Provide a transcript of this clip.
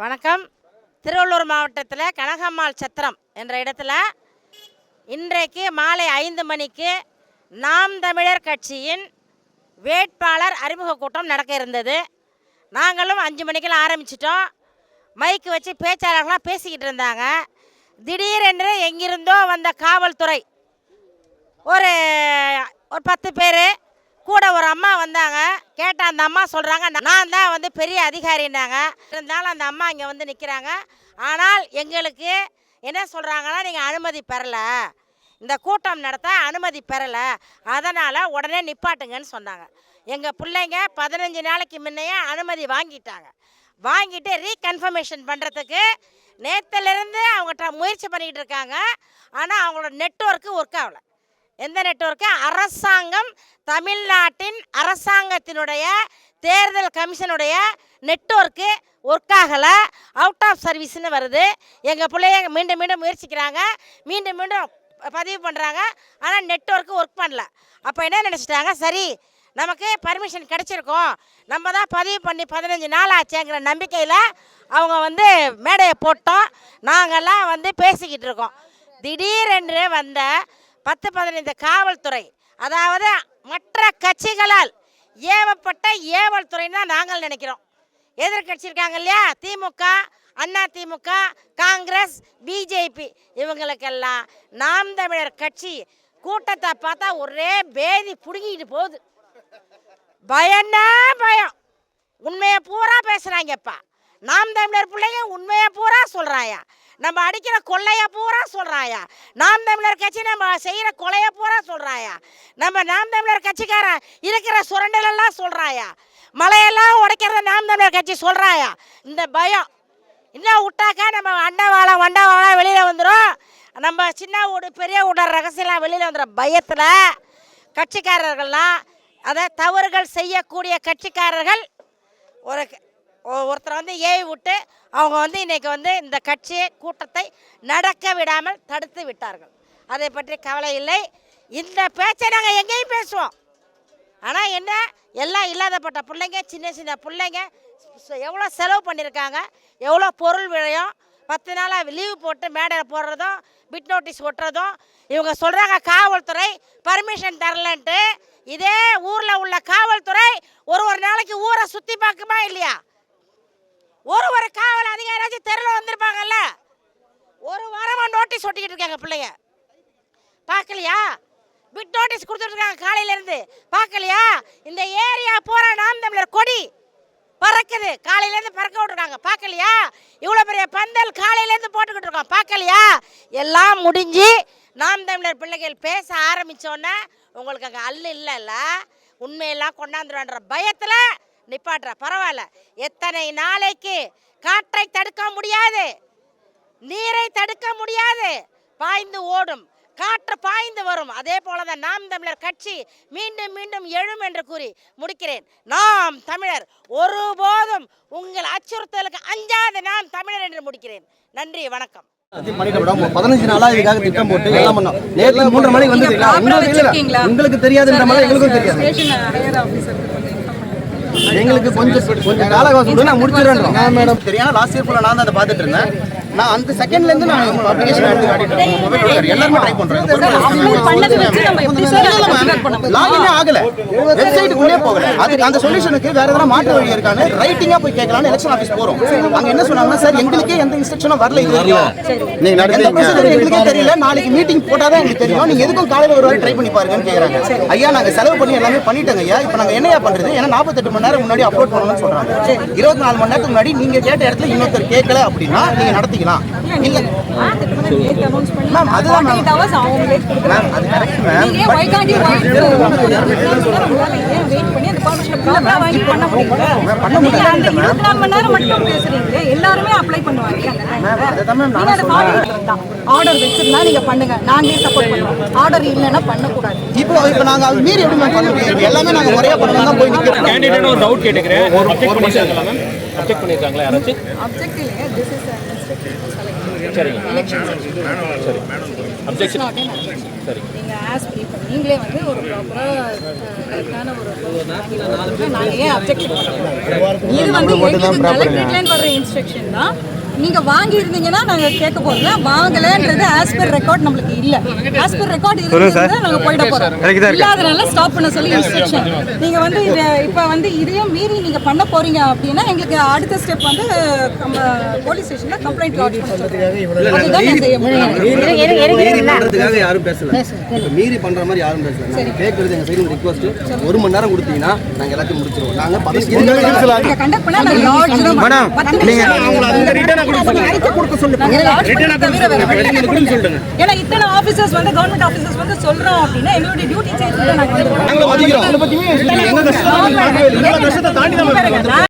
வணக்கம். திருவள்ளூர் மாவட்டத்தில் கனகம்மாள் சத்திரம் என்ற இடத்துல இன்றைக்கு மாலை ஐந்து மணிக்கு நாம் தமிழர் கட்சியின் வேட்பாளர் அறிமுக கூட்டம் நடக்க இருந்தது. நாங்களும் அஞ்சு மணிக்கெல்லாம் ஆரம்பிச்சிட்டோம். மைக்கு வச்சு பேச்சாளர்களாக பேசிக்கிட்டு இருந்தாங்க. திடீரென்று எங்கிருந்தோ வந்த காவல்துறை ஒரு ஒரு பத்து பேர் கூட ஒரு அம்மா வந்தாங்க. கேட்டால் அந்த அம்மா சொல்கிறாங்க நான் தான் வந்து பெரிய அதிகாரின்னாங்க. இருந்தாலும் அந்த அம்மா இங்கே வந்து நிற்கிறாங்க ஆனால் எங்களுக்கு என்ன சொல்கிறாங்கன்னா நீங்கள் அனுமதி பெறலை. இந்த கூட்டம் நடத்த அனுமதி பெறலை. அதனால் உடனே நிப்பாட்டுங்கன்னு சொன்னாங்க. எங்கள் பிள்ளைங்க பதினஞ்சு நாளைக்கு முன்னையே அனுமதி வாங்கிட்டாங்க. வாங்கிட்டு ரீகன்ஃபர்மேஷன் பண்ணுறதுக்கு நேற்றுலேருந்து அவங்ககிட்ட முயற்சி பண்ணிக்கிட்டு இருக்காங்க. ஆனால் அவங்களோட நெட்ஒர்க்கு ஒர்க் ஆகலை. எந்த நெட்ஒர்க்கு அரசாங்கம் தமிழ்நாட்டின் அரசாங்கத்தினுடைய தேர்தல் கமிஷனுடைய நெட்ஒர்க்கு ஒர்க் ஆகலை. அவுட் ஆஃப் சர்வீஸ்னு வருது. எங்கள் பிள்ளைய மீண்டும் மீண்டும் முயற்சிக்கிறாங்க. மீண்டும் மீண்டும் பதிவு பண்ணுறாங்க ஆனால் நெட்ஒர்க்கு ஒர்க் பண்ணல. அப்போ என்ன நினச்சிட்டாங்க? சரி நமக்கு பர்மிஷன் கிடச்சிருக்கோம். நம்ம தான் பதிவு பண்ணி பதினஞ்சு நாள் ஆச்சேங்கிற நம்பிக்கையில் அவங்க வந்து மேடையை போட்டோம். நாங்கள்லாம் வந்து பேசிக்கிட்டு இருக்கோம். திடீரென்று வந்த பத்து பதினைந்து காவல்துறை. அதாவது மற்ற கட்சிகளால் ஏவப்பட்ட ஏவல் துறைன்னு தான் நாங்கள் நினைக்கிறோம். எதிர்கட்சி இருக்காங்க இல்லையா? திமுக அண்ணா திமுக காங்கிரஸ் பிஜேபி. இவங்களுக்கெல்லாம் நாம் தமிழர் கட்சி கூட்டத்தை பார்த்தா ஒரே பேதி பிடுங்கிட்டு போகுது. பயம்னா பயம். உண்மையை பூரா பேசுகிறாங்கப்பா நாம் தமிழர் பிள்ளைங்க உண்மையை பூரா சொல்கிறாயா நம்ம அடிக்கிற கொள்ளையை பூரா சொல்கிறாயா நாம் தமிழர் கட்சி நம்ம செய்கிற கொலையை பூரா சொல்கிறாயா நம்ம நாம் தமிழர் கட்சிக்காரன் இருக்கிற சுரண்டலெல்லாம் சொல்கிறாயா மலையெல்லாம் உடைக்கிறத நாம் தமிழர் கட்சி சொல்கிறாயா இந்த பயம். இன்னும் விட்டாக்கா நம்ம அண்டவாளம் வண்டவாளம் வெளியில் வந்துடும் நம்ம சின்ன வீடு பெரிய வீடு ரகசியம்லாம் வெளியில் வந்துடும் பயத்தில் கட்சிக்காரர்கள்லாம் அதை தவறுகள் செய்யக்கூடிய கட்சிக்காரர்கள் ஒரு ஒருத்தரை வந்து ஏவி விட்டு அவங்க வந்து இன்னைக்கு வந்து இந்த கட்சி கூட்டத்தை நடக்க விடாமல் தடுத்து விட்டார்கள். அதை பற்றி கவலை இல்லை. இந்த பேச்சை நாங்கள் எங்கேயும் பேசுவோம். ஆனால் என்ன? எல்லாம் இல்லாதப்பட்ட பிள்ளைங்க சின்ன சின்ன பிள்ளைங்க எவ்வளோ செலவு பண்ணியிருக்காங்க எவ்வளோ பொருள் விளையும் பத்து நாளாக லீவு போட்டு மேடையில் போடுறதும் பிட் நோட்டீஸ் ஒட்டுறதும் இவங்க சொல்கிறாங்க காவல்துறை பர்மிஷன் தரலன்ட்டு. இதே ஊரில் உள்ள காவல்துறை ஒரு ஒரு நாளைக்கு ஊரை சுற்றி பார்க்குமா இல்லையா? ஒரு ஒரு காவல் அதிகாரியாச்சும் தெருவில் வந்திருப்பாங்கல்ல. ஒரு வாரமாக நோட்டீஸ் ஒட்டிக்கிட்டு இருக்காங்க பிள்ளைங்க. பார்க்கலையா? பிட் நோட்டீஸ் கொடுத்துட்ருக்காங்க காலையிலேருந்து. பார்க்கலையா? இந்த ஏரியா பூரா நாம் தமிழர் கொடி பறக்குது. காலையிலேருந்து பறக்க விட்ருக்காங்க பார்க்கலையா? இவ்வளோ பெரிய பந்தல் காலையிலேருந்து போட்டுக்கிட்டு இருக்கோம். பார்க்கலையா? எல்லாம் முடிஞ்சு நாம் தமிழர் பிள்ளைகள் பேச ஆரம்பித்தோன்னே உங்களுக்கு அங்கே அல்லு இல்லைல்ல. உண்மையெல்லாம் கொண்டாந்துருவான்ற பயத்தில் நிப்பாட்டுற பரவாயில்ல. எத்தனை நாளைக்கு காற்றை தடுக்க முடியாது? நீரை தடுக்க முடியாது. பாய்ந்து ஓடும். காற்று பாய்ந்து வரும். அதே போல தான் நாம் தமிழர் கட்சி மீண்டும் மீண்டும் எழும் என்று கூறி முடிக்கிறேன். நாம் தமிழர் ஒருபோதும் உங்கள் அச்சுறுத்தலுக்கு அஞ்சாத நாம் தமிழர் என்று முடிக்கிறேன். நன்றி வணக்கம். பதினஞ்சு நாளா இதுக்காக திட்டம் போட்டு எல்லாம் பண்ணோம். நேற்று மூன்றரை மணிக்கு வந்து நீங்க proper ஆ வச்சிருக்கீங்களா? உங்களுக்கு தெரியாதுன்ற மாதிரி எங்களுக்கும் தெரியாது. எங்களுக்கு கொஞ்சம் கொஞ்சம் கால அவகாசம் நான் முடிச்சிடுறேன் மேடம். தெரியும் லாஸ்ட் இயர் ஃபுல்லாக நான் தான் அதை பார்த்துட்டு இருந்தேன். நான் அந்த செகண்ட்ல இருந்து நான் அப்ளிகேஷன் எடுத்து காட்டிட்டு இருக்கேன். எல்லாருமே ட்ரை பண்றேன்? லாகினே ஆகல. வெப்சைட்டுக்குள்ளே போகல. அதுக்கு அந்த சொல்யூஷனுக்கு வேற எதனா மாற்று வழி இருக்கான்னு ரைட்டிங்கா போய் கேட்கலாம்னு எலெக்ஷன் ஆஃபீஸ் போறோம். அங்க என்ன சொன்னாங்கன்னா சார் எங்களுக்கே எந்த இன்ஸ்ட்ரக்ஷனும் வரல இது வரைக்கும் நீங்க எந்த ப்ரொசீஜர் எங்களுக்கே தெரியல. நாளைக்கு மீட்டிங் போட்டாதான் எங்களுக்கு தெரியும். நீங்க எதுக்கும் காலையில ஒரு வாட்டி ட்ரை பண்ணி பாருங்கன்னு கேக்குறாங்க. ஐயா நாங்க செலவு பண்ணி எல்லாமே பண்ணிட்டோங்க ஐயா. இப்போ நாங்க என்னையா பண்றது? ஏன்னா நாற்பத்தெட்டு மணி நேரம் முன்னாடி அப்லோட் பண்ணணும்னு சொல்றாங்க. இருபத்தி நாலு மணி நேரத்துக்கு முன்னாடி நீங்க கேட்ட இடத்துல இன்னொருத்தர் கேட்கல அப்படின்னா நீங்க நடத்திக்கலாம். இல்ல. மேம், அதுதான் மேம். 48 hours அவங்களே கொடுக்குறாங்க. மேம் அது கரெக்ட் மேம் wait பண்ணி அந்த வாங்கி பண்ண முடியல? பண்ண நீங்க அந்த முடியல மேம் 24 மணி நேரம் மட்டும் பேசுறீங்களே, எல்லாருமே apply பண்ணுவாங்க. அந்த time ல. மேம், அதுதான் மேம் நீங்க நானும் அதை சொல்றேன். follow பண்ணலாம். ஆர்டர் வச்சிருந்தா நீங்க பண்ணுங்க. நாங்களே சப்போர்ட் பண்றோம் ஆர்டர் இல்லைன்னா பண்ணக்கூடாது. இப்போ இப்போ நாங்க அது மீறி எப்படி மேம் பண்ண முடியும்? எல்லாமே நாங்க முறையா பண்ணலாம் தான் போய் நிக்கிறோம். கேண்டிடேட் ஒரு டவுட் கேட்டுக்கிறேன். அப்ஜெக்ட் பண்ணிருக்காங்களா மேம் அப்ஜெக்ட் பண்ணிருக்காங்களா யாராச்சும்? அப்ஜெக்ட் இல்லைங்க திஸ் இஸ் சரிங்க. சரி. அப்ஜெக்ஷன் சரி நீங்க ஆஸ் இப்போ நீங்களே வந்து ஒரு ப்ராப்பராக கரெக்டான ஒரு நாங்கள் ஏன் அப்ஜெக்ட் பண்ணுறோம் இது வந்து எங்களுக்கு வர்ற இன்ஸ்ட்ரக்ஷன் தான். நீங்க வாங்கி இருந்தீங்கன்னா நாங்க கேட்க போறோம்ல வாங்கலன்றது ஆஸ் பர் ரெக்கார்ட் நம்மளுக்கு இல்ல. ஆஸ் பர் ரெக்கார்ட் இருந்தா நாங்க போயிட போறோம். இல்லாதனால ஸ்டாப் பண்ண சொல்லி இன்ஸ்ட்ரக்ஷன் நீங்க வந்து இத இப்ப வந்து இதையும் மீறி நீங்க பண்ண போறீங்க அப்படின்னா எங்களுக்கு அடுத்த ஸ்டெப் வந்து போலீஸ் ஸ்டேஷன்ல கம்ப்ளைண்ட் லாட்ஜ் பண்ண சொல்லுங்க அதுதான் நான் செய்ய முடியும். யாரும் பேசல. மீறி பண்ற மாதிரி யாரும் பேசல. நாங்க கேட்கறது எங்க சைடு ரிக்வஸ்ட் ஒரு மணி நேரம் கொடுத்தீங்கன்னா நாங்க எல்லாத்தையும் முடிச்சிருவோம். நாங்க பதினஞ்சு நீங்க கண்டக்ட் பண்ணா நாங்க லாட்ஜ் மேடம் ஏன்னா இத்தனை ஆபீசர்ஸ் வந்து கவர்மெண்ட் ஆபீசர்ஸ் வந்து சொல்றோம் அப்படின்னா எங்களுடைய டியூட்டி செய்யறது நாங்க